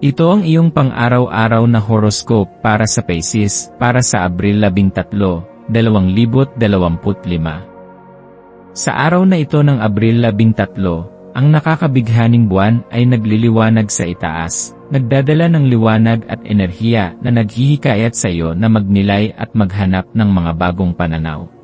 Ito ang iyong pang-araw-araw na horoscope para sa Pisces para sa Abril 13, 2025. Sa araw na ito ng Abril 13, ang nakakabighaning buwan ay nagliliwanag sa itaas, nagdadala ng liwanag at enerhiya na naghihikayat sa iyo na magnilay at maghanap ng mga bagong pananaw.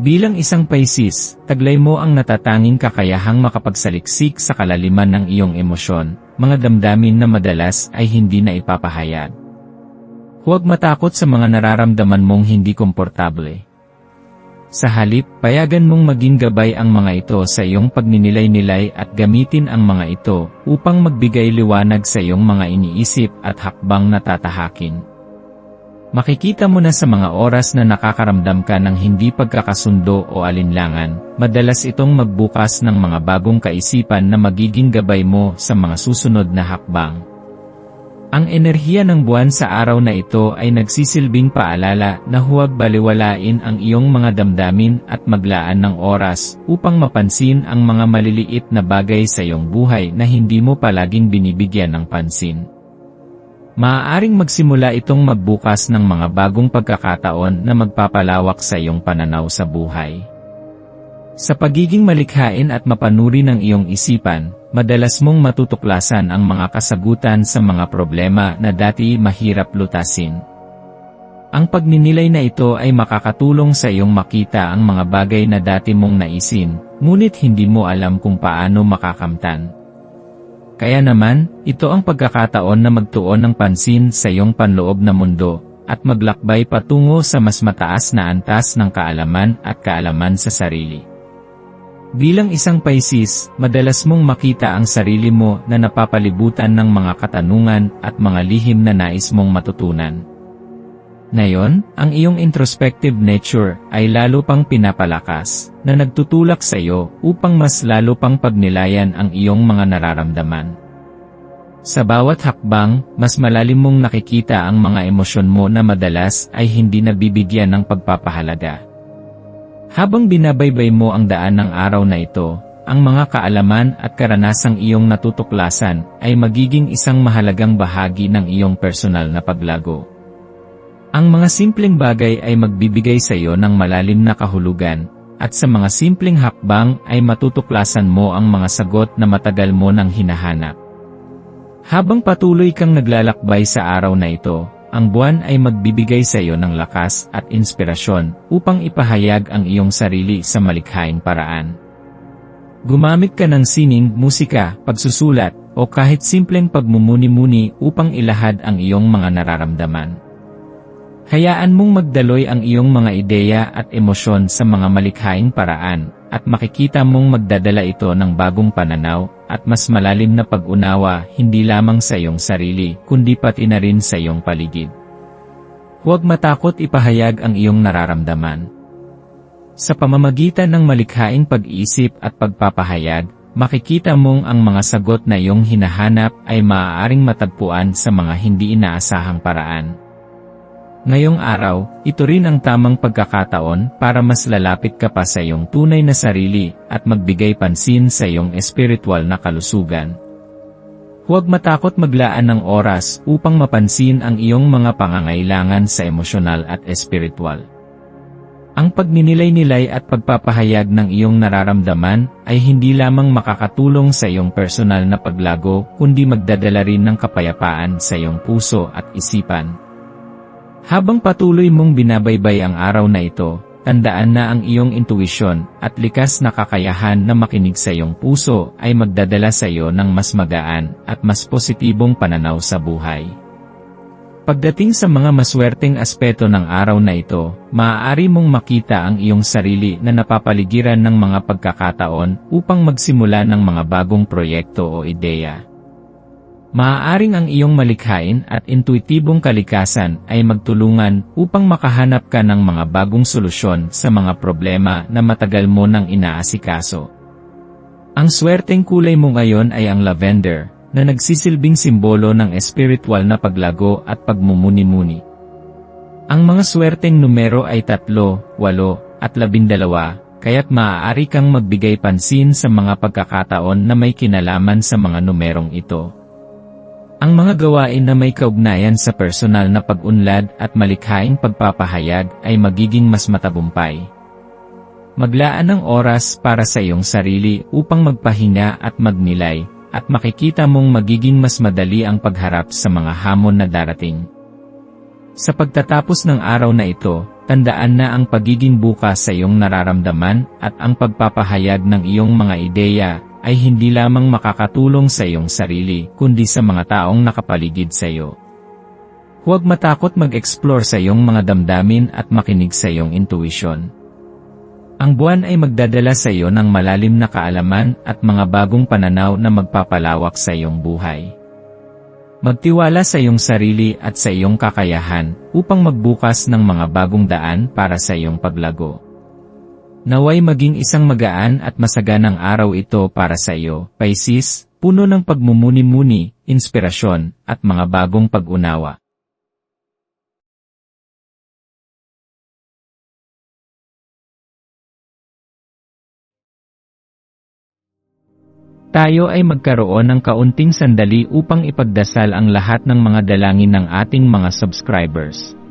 Bilang isang Pisces, taglay mo ang natatanging kakayahang makapagsaliksik sa kalaliman ng iyong emosyon, mga damdamin na madalas ay hindi na ipapahayag. Huwag matakot sa mga nararamdaman mong hindi komportable. Sa halip, payagan mong maging gabay ang mga ito sa iyong pagninilay-nilay at gamitin ang mga ito upang magbigay liwanag sa iyong mga iniisip at hakbang na tatahakin. Makikita mo na sa mga oras na nakakaramdam ka ng hindi pagkakasundo o alinlangan, madalas itong magbukas ng mga bagong kaisipan na magiging gabay mo sa mga susunod na hakbang. Ang enerhiya ng buwan sa araw na ito ay nagsisilbing paalala na huwag baliwalain ang iyong mga damdamin at maglaan ng oras upang mapansin ang mga maliliit na bagay sa iyong buhay na hindi mo palaging binibigyan ng pansin. Maaaring magsimula itong magbukas ng mga bagong pagkakataon na magpapalawak sa iyong pananaw sa buhay. Sa pagiging malikhain at mapanuri ng iyong isipan, madalas mong matutuklasan ang mga kasagutan sa mga problema na dati mahirap lutasin. Ang pagninilay na ito ay makakatulong sa iyong makita ang mga bagay na dati mong naisin, ngunit hindi mo alam kung paano makakamtan. Kaya naman, ito ang pagkakataon na magtuon ng pansin sa iyong panloob na mundo, at maglakbay patungo sa mas mataas na antas ng kaalaman at kaalaman sa sarili. Bilang isang Pisces, madalas mong makita ang sarili mo na napapalibutan ng mga katanungan at mga lihim na nais mong matutunan. Ngayon, ang iyong introspective nature ay lalo pang pinapalakas, na nagtutulak sa iyo upang mas lalo pang pagnilayan ang iyong mga nararamdaman. Sa bawat hakbang, mas malalim mong nakikita ang mga emosyon mo na madalas ay hindi nabibigyan ng pagpapahalaga. Habang binabaybay mo ang daan ng araw na ito, ang mga kaalaman at karanasang iyong natutuklasan ay magiging isang mahalagang bahagi ng iyong personal na paglago. Ang mga simpleng bagay ay magbibigay sa iyo ng malalim na kahulugan, at sa mga simpleng hakbang ay matutuklasan mo ang mga sagot na matagal mo nang hinahanap. Habang patuloy kang naglalakbay sa araw na ito, ang buwan ay magbibigay sa iyo ng lakas at inspirasyon upang ipahayag ang iyong sarili sa malikhaing paraan. Gumamit ka ng sining, musika, pagsusulat, o kahit simpleng pagmumuni-muni upang ilahad ang iyong mga nararamdaman. Hayaan mong magdaloy ang iyong mga ideya at emosyon sa mga malikhaing paraan, at makikita mong magdadala ito ng bagong pananaw, at mas malalim na pag-unawa hindi lamang sa iyong sarili, kundi pati na rin sa iyong paligid. Huwag matakot ipahayag ang iyong nararamdaman. Sa pamamagitan ng malikhaing pag-iisip at pagpapahayag, makikita mong ang mga sagot na iyong hinahanap ay maaaring matagpuan sa mga hindi inaasahang paraan. Ngayong araw, ito rin ang tamang pagkakataon para mas lalapit ka pa sa iyong tunay na sarili at magbigay pansin sa iyong espiritual na kalusugan. Huwag matakot maglaan ng oras upang mapansin ang iyong mga pangangailangan sa emosyonal at espiritual. Ang pagninilay-nilay at pagpapahayag ng iyong nararamdaman ay hindi lamang makakatulong sa iyong personal na paglago kundi magdadala rin ng kapayapaan sa iyong puso at isipan. Habang patuloy mong binabaybay ang araw na ito, tandaan na ang iyong intuisyon at likas na kakayahan na makinig sa iyong puso ay magdadala sa iyo ng mas magaan at mas positibong pananaw sa buhay. Pagdating sa mga maswerteng aspeto ng araw na ito, maaari mong makita ang iyong sarili na napapaligiran ng mga pagkakataon upang magsimula ng mga bagong proyekto o ideya. Maaaring ang iyong malikhain at intuitibong kalikasan ay magtulungan upang makahanap ka ng mga bagong solusyon sa mga problema na matagal mo nang inaasikaso. Ang swerteng kulay mo ngayon ay ang lavender, na nagsisilbing simbolo ng espiritual na paglago at pagmumuni-muni. Ang mga swerteng numero ay 3, 8, at 12, kaya't maaari kang magbigay pansin sa mga pagkakataon na may kinalaman sa mga numerong ito. Ang mga gawain na may kaugnayan sa personal na pag-unlad at malikhaing pagpapahayag ay magiging mas matagumpay. Maglaan ng oras para sa iyong sarili upang magpahinga at magnilay, at makikita mong magiging mas madali ang pagharap sa mga hamon na darating. Sa pagtatapos ng araw na ito, tandaan na ang pagiging bukas sa iyong nararamdaman at ang pagpapahayag ng iyong mga ideya ay hindi lamang makakatulong sa iyong sarili, kundi sa mga taong nakapaligid sa iyo. Huwag matakot mag-explore sa iyong mga damdamin at makinig sa iyong intuition. Ang buwan ay magdadala sa iyo ng malalim na kaalaman at mga bagong pananaw na magpapalawak sa iyong buhay. Magtiwala sa iyong sarili at sa iyong kakayahan upang magbukas ng mga bagong daan para sa iyong paglago. Naway maging isang magaan at masaganang araw ito para sa iyo, Pisces, puno ng pagmumuni-muni, inspirasyon, at mga bagong pag-unawa. Tayo ay magkaroon ng kaunting sandali upang ipagdasal ang lahat ng mga dalangin ng ating mga subscribers